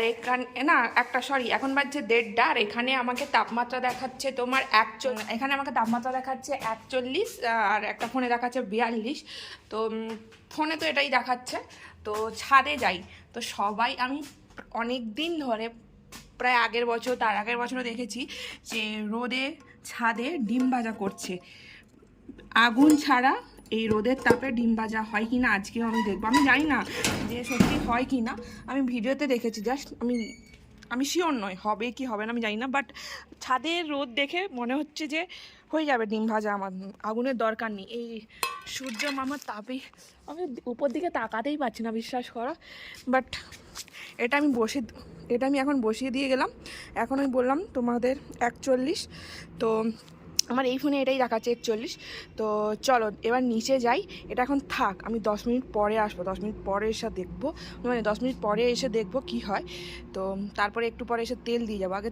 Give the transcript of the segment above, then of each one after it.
আর এখানে না, একটা সরি এখন বাজছে দেড়টা, আর এখানে আমাকে তাপমাত্রা দেখাচ্ছে তোমার একচল এখানে আমাকে তাপমাত্রা দেখাচ্ছে একচল্লিশ আর একটা ফোনে দেখাচ্ছে বিয়াল্লিশ। তো ফোনে তো এটাই দেখাচ্ছে। তো ছাদে যাই। তো সবাই, আমি অনেক দিন ধরে, প্রায় আগের বছর, তার আগের বছরও দেখেছি যে রোদে ছাদে ডিম ভাজা করছে। আগুন ছাড়া এই রোদের তাপে ডিম ভাজা হয় কি না আজকেও আমি দেখব। আমি জানি না যে সত্যি হয় কি না। আমি ভিডিওতে দেখেছি জাস্ট আমি আমি শিওর নয় হবে কি হবে না আমি জানি না বাট ছাদের রোদ দেখে মনে হচ্ছে যে হয়ে যাবে ডিম ভাজা আমার, আগুনের দরকার নেই। এই সূর্য মামার তাপে আমি উপর দিকে তাকাতেই পারছি না, বিশ্বাস করো। বাট এটা আমি বসে, এটা আমি এখন বসিয়ে দিয়ে গেলাম। এখন আমি বললাম তোমাদের একচল্লিশ, তো আমার এই ফোনে এটাই দেখাচ্ছে একচল্লিশ। তো চলো এবার নিচে যাই। এটা এখন থাক আমি দশ মিনিট পরে আসব দশ মিনিট পরে এসে দেখব। মানে দশ মিনিট পরে এসে দেখব কি হয়। তো তারপরে একটু পরে এসে তেল দিয়ে যাব। আগে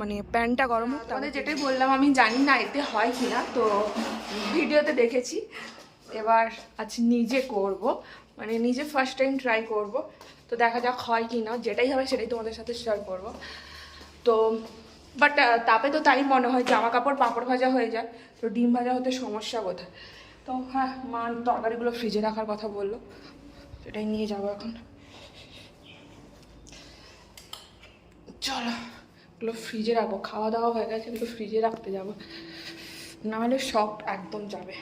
মানে প্যানটা গরম হোক তাহলে যেটাই বললাম আমি জানি না এতে হয় কি না তো ভিডিওতে দেখেছি। এবার আজ নিজে করব। মানে নিজে ফার্স্ট টাইম ট্রাই করব। তো দেখা যাক হয় কি না যেটাই হবে সেটাই তোমাদের সাথে শেয়ার করব। তো বাট তাপে তো তাই মনে হয় জামা কাপড় পাঁপড় ভাজা হয়ে যায়। তো ডিম ভাজা হতে সমস্যা কোথায় তো হ্যাঁ মা তরকারিগুলো ফ্রিজে রাখার কথা বলল। এটাই নিয়ে যাব এখন। চলো, এগুলো ফ্রিজে রাখব। খাওয়া দাওয়া হয়ে গেছে, এগুলো ফ্রিজে রাখতে যাব। নাহলে সব একদম যাবে।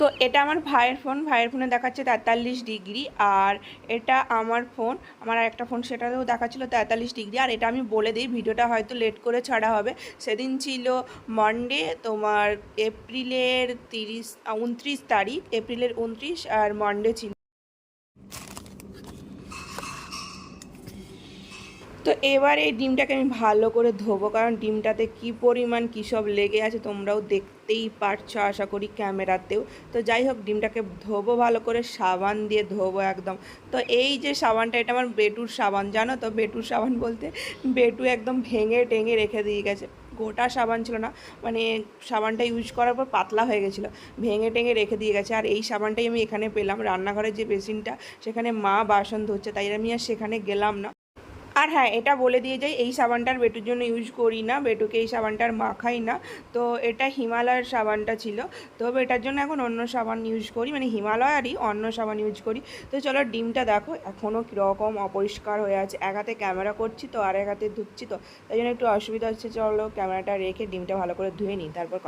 তো এটা আমার ভাইয়ের ফোন, ভাইয়ের ফোনে দেখাচ্ছে তেতাল্লিশ ডিগ্রি আর এটা আমার ফোন, আমার একটা ফোন সেটাতেও দেখাচ্ছিল তেতাল্লিশ ডিগ্রি আর এটা আমি বলে দিই, ভিডিওটা হয়তো লেট করে ছাড়া হবে। সেদিন ছিল মন্ডে তোমার এপ্রিলের তিরিশ উনত্রিশ তারিখ, এপ্রিলের উনত্রিশ আর মন্ডে ছিল। তো এবার এই ডিমটাকে আমি ভালো করে ধোবো, কারণ ডিমটাতে কি পরিমাণ, কী সব লেগে আছে তোমরাও দেখতেই পারছ আশা করি ক্যামেরাতেও। তো যাই হোক, ডিমটাকে ধোবো ভালো করে, সাবান দিয়ে ধোবো একদম। তো এই যে সাবানটা, এটা আমার বেটুর সাবান, জানো তো? বেটুর সাবান বলতে বেটু একদম ভেঙে টেঙে রেখে দিয়ে গেছে। গোটা সাবান ছিল না মানে সাবানটা ইউজ করার পর পাতলা হয়ে গেছিল। ভেঙে টেঙে রেখে দিয়ে গেছে। আর এই সাবানটাই আমি এখানে পেলাম। রান্নাঘরের যে বেসিনটা, সেখানে মা বাসন ধুচ্ছে, তাই আমি আর সেখানে গেলাম না। আর হ্যাঁ এটা বলে দিয়ে যাই, এই সাবানটার বেটুর জন্য ইউজ করি না, বেটুকে এই সাবানটার মাখাই না। তো এটা হিমালয়ের সাবানটা ছিল। তো এটার জন্য এখন অন্য সাবান ইউজ করি মানে হিমালয়ারই অন্য সাবান ইউজ করি। তো চলো ডিমটা দেখো এখনও কীরকম অপরিষ্কার হয়ে আছে। এক হাতে ক্যামেরা করছি তো, আর এক হাতে ধুচ্ছি তো। তাই জন্য একটু অসুবিধা হচ্ছে, চলো ক্যামেরাটা রেখে ডিমটা ভালো করে ধুয়ে নিই, তারপর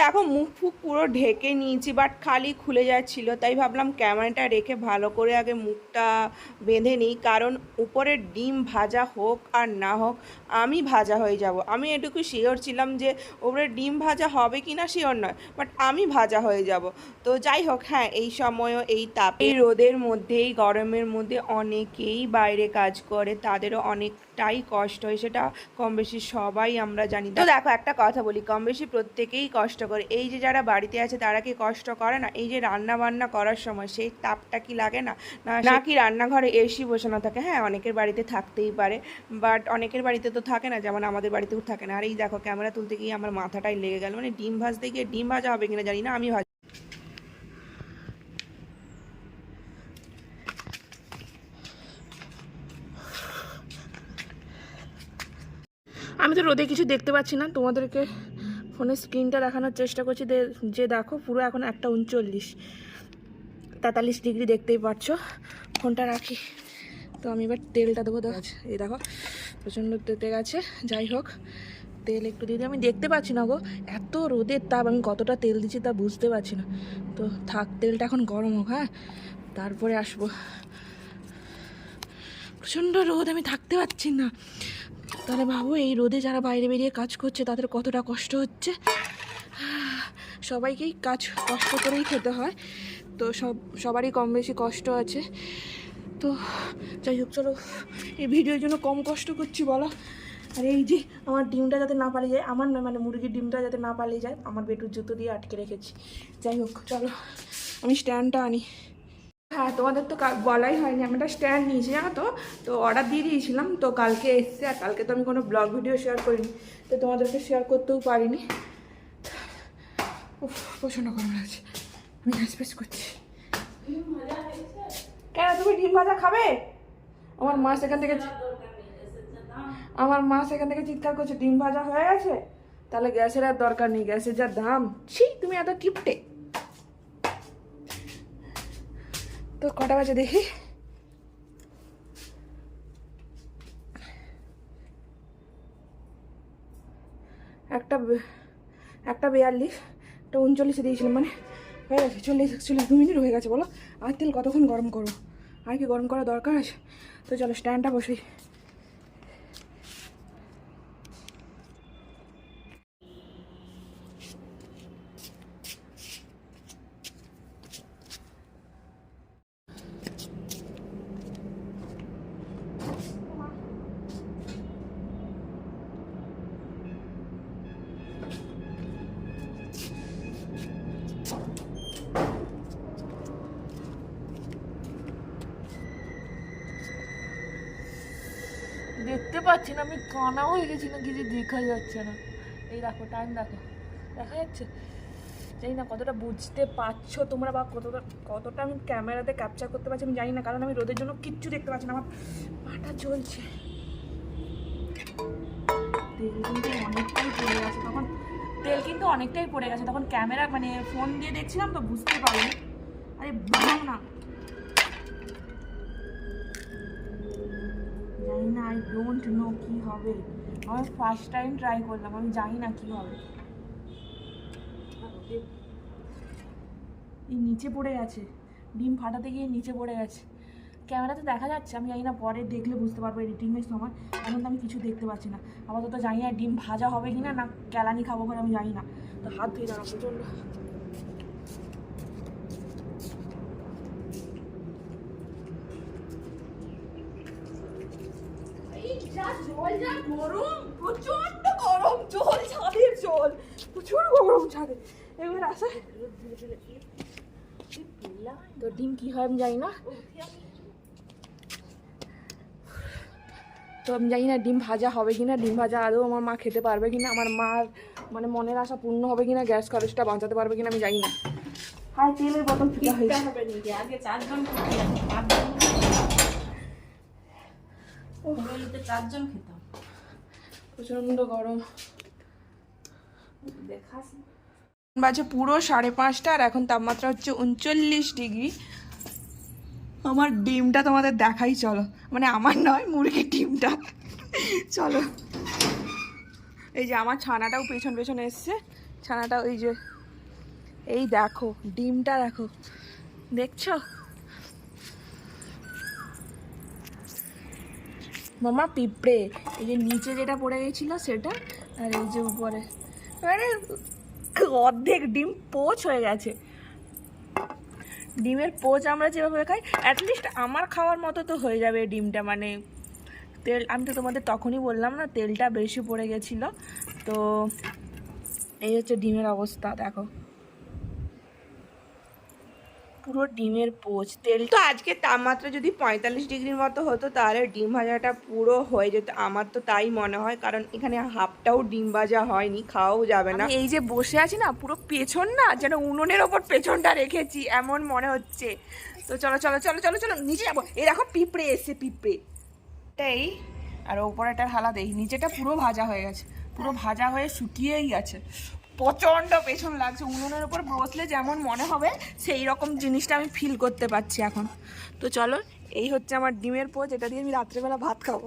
দেখো, মুখ ফুক পুরো ঢেকে নিয়েছি বাট খালি খুলে যাচ্ছিল, তাই ভাবলাম ক্যামেরাটা রেখে ভালো করে আগে মুখটা বেঁধে নিই, কারণ উপরে ডিম ভাজা হোক আর না হোক, আমি ভাজা হয়ে যাব। আমি এটুকু শিওর ছিলাম যে উপরে ডিম ভাজা হবে কি না শিওর নয় বাট আমি ভাজা হয়ে যাব। তো যাই হোক হ্যাঁ এই সময়ও, এই তাপে রোদের মধ্যে, এই গরমের মধ্যে অনেকেই বাইরে কাজ করে, তাদেরও অনেকটাই কষ্ট হয় সেটা কম বেশি সবাই আমরা জানি। তো দেখো একটা কথা বলি কম বেশি প্রত্যেকেই কষ্ট করে। এই যে যারা বাড়িতে আছে তারা কি কষ্ট করে না? এই যে রান্না বান্না করার সময় সেই তাপটা কি লাগে না? না নাকি রান্নাঘরে এসি বসানো থাকে। হ্যাঁ অনেকের বাড়িতে থাকতেই পারে বাট অনেকের বাড়িতে তো থাকে না যেমন আমাদের বাড়িতেও থাকে না। আর এই দেখো ক্যামেরা তুলতে গিয়ে আমার মাথাটাই লেগে গেল। মানে ডিম ভাজতে গিয়ে ডিম ভাজা হবে কিনা জানি না আমি আমি তো রোদে কিছু দেখতে পাচ্ছি না। তোমাদেরকে ফোনের স্ক্রিনটা দেখানোর চেষ্টা করছি। যে দেখো, পুরো এখন একটা উনচল্লিশ, তেতাল্লিশ ডিগ্রি দেখতেই পাচ্ছ। ফোনটা রাখি। তো আমি এবার তেলটা দেবো এই দেখো, প্রচণ্ড তেতে গেছে। যাই হোক, তেল একটু দিয়ে আমি দেখতে পাচ্ছি না গো, এত রোদের তাপ, আমি কতটা তেল দিচ্ছি তা বুঝতে পারছি না। তো থাক, তেলটা এখন গরম হোক হ্যাঁ? তারপরে আসব। প্রচণ্ড রোদ, আমি থাকতে পারছি না। তাহলে ভাবো এই রোদে যারা বাইরে বেরিয়ে কাজ করছে, তাদের কতটা কষ্ট হচ্ছে? সবাইকেই কাজ কষ্ট করেই খেতে হয়। তো সব, সবারই কম বেশি কষ্ট আছে। তো যাই হোক, চলো, এই ভিডিওর জন্য কম কষ্ট করছি, বলো। আর এই যে আমার ডিমটা যাতে না পালিয়ে যায়, আমার না মানে মুরগির ডিমটা যাতে না পালিয়ে যায়, আমার বেটুর জুতো দিয়ে আটকে রেখেছি। যাই হোক, চলো, আমি স্ট্যান্ডটা আনি। হ্যাঁ তোমাদের তো বলাই হয়নি, আমি একটা স্ট্যান্ড নিয়েছি, জানো তো? তো অর্ডার দিয়ে দিয়েছিলাম, তো কালকে এসছে আর কালকে তো আমি কোনো ব্লগ ভিডিও শেয়ার করিনি, তো তোমাদেরকে শেয়ার করতেও পারিনি। প্রচণ্ড গরম লাগছে, আমি হাসপাস করছি। কেন, তুমি ডিম ভাজা খাবে? আমার মা সেখান থেকে আমার মা সেখান থেকে চিৎকার করছে, ডিম ভাজা হয়ে গেছে? তাহলে গ্যাসের আর দরকার নেই, গ্যাসের যা দাম, ছি, তুমি এত কিপটে। তো কটা বাজে দেখি। একটা একটা বেয়াল্লিশ, একটা উনচল্লিশে দিয়েছিলাম মানে হয়ে গেছে, চল্লিশ, একচল্লিশ, দু মিনিট হয়ে গেছে, বলো। আর তেল কতক্ষণ গরম করো আর কি গরম করা দরকার? আছে তো চলো স্ট্যান্ডটা বসেই। পাচ্ছি না, আমি কানা হয়ে গেছি না কিছু দেখা যাচ্ছে না। এই দেখো টাইম দেখো, দেখা যাচ্ছে? জানি না কতটা বুঝতে পারছ তোমরা বা কতটা কতটা আমি ক্যামেরাতে ক্যাপচার করতে পারছি আমি জানি না, কারণ আমি রোদের জন্য কিচ্ছু দেখতে পাচ্ছি না, আমার পাটা চলছে। তেল কিন্তু অনেকটাই পড়ে গেছে, তখন তেল কিন্তু অনেকটাই পড়ে গেছে, তখন ক্যামেরা মানে ফোন দিয়ে দেখছিলাম তো বুঝতে পারিনি আরে বানাও না আই ডোন্ট নো কী হবে। আমি ফার্স্ট টাইম ট্রাই করলাম, আমি জানি না কী হবে। এই নিচে পড়ে গেছে। ডিম ফাটাতে গিয়ে নিচে পড়ে গেছে। ক্যামেরাতে দেখা যাচ্ছে, আমি জানি না পরে দেখলে বুঝতে পারব এডিটিংয়ের সময়। এখন তো আমি কিছু দেখতে পাচ্ছি না। আপাতত জানি না ডিম ভাজা হবে কি না না কেলানি খাব করে আমি জানি না। তো হাত ধুয়ে দাঁড়াবো প্রচণ্ড যা জল যা গরম প্রচণ্ড গরম জল ছাদের জল প্রচুর গরম ছাদে। এবার আসে তো ডিম কি হয় আমি জানি না। তো আমি জানি না ডিম ভাজা হবে কিনা ডিম ভাজা আদৌ আমার মা খেতে পারবে কিনা আমার মার মানে মনের আশা পূর্ণ হবে কিনা গ্যাস খরচটা বাঁচাতে পারবে কিনা আমি জানি না। আর তেলের বোতল ফিটা হয়েছে। আগে চারজন খেতাম পাঁচজন চারজন খেতাম। প্রচণ্ড গরম। দেখাস। বাজে পুরো সাড়ে পাঁচটা আর এখন তাপমাত্রা হচ্ছে উনচল্লিশ ডিগ্রি। আমার ডিমটা তোমাদের দেখাই চলো। মানে আমার নয় মুরগির ডিমটা। চলো। এই যে আমার ছানাটাও পেছন পেছন এসছে। ছানাটা ওই যে এই দেখো ডিমটা দেখো। দেখছ? মামা পিঁপড়ে, এই যে নিচে যেটা পড়ে গেছিল সেটা, আর এই যে উপরে। মানে অর্ধেক ডিম পোচ হয়ে গেছে। ডিমের পোচ আমরা যেভাবে খাই অ্যাটলিস্ট আমার খাওয়ার মতো তো হয়ে যাবে ডিমটা মানে তেল আমি তো তোমাদের তখনই বললাম না, তেলটা বেশি পড়ে গেছিল। তো এই হচ্ছে ডিমের অবস্থা, দেখো। পুরো ডিমের পোচ। তেল তো আজকে তাপমাত্রা যদি পঁয়তাল্লিশ ডিগ্রির মতো হতো, তাহলে ডিম ভাজাটা পুরো হয়ে যেত। আমার তো তাই মনে হয়, কারণ এখানে হাফটাও ডিম ভাজা হয়নি, খাওয়াও যাবে না। এই যে বসে আছি না, পুরো পেছন না, যেন উনুনের ওপর পেছনটা রেখেছি, এমন মনে হচ্ছে। তো চলো চলো চলো চলো চলো, নিচে যাব। এই দেখো পিঁপড়ে এসছে, পিঁপড়ে। এই, আর ওপরেটার হালাত এই নিচেটা পুরো ভাজা হয়ে গেছে, পুরো ভাজা হয়ে শুকিয়েই গেছে। প্রচণ্ড পেছন লাগছে। উনুনের উপর বসলে যেমন মনে হবে, সেই রকম জিনিসটা আমি ফিল করতে পারছি এখন। তো চলো, এই হচ্ছে আমার ডিমের পোচ এটা দিয়ে আমি রাত্রেবেলা ভাত খাব।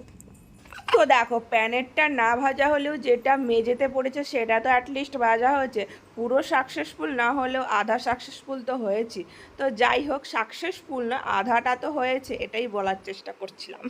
তো দেখো, প্যানেরটা না ভাজা হলেও যেটা মেঝেতে পড়েছে সেটা তো অ্যাটলিস্ট ভাজা হয়েছে। পুরো সাকসেসফুল না হলেও আধা সাকসেসফুল তো হয়েছি। তো যাই হোক সাকসেসফুল না, আধাটা তো হয়েছে, এটাই বলার চেষ্টা করছিলাম।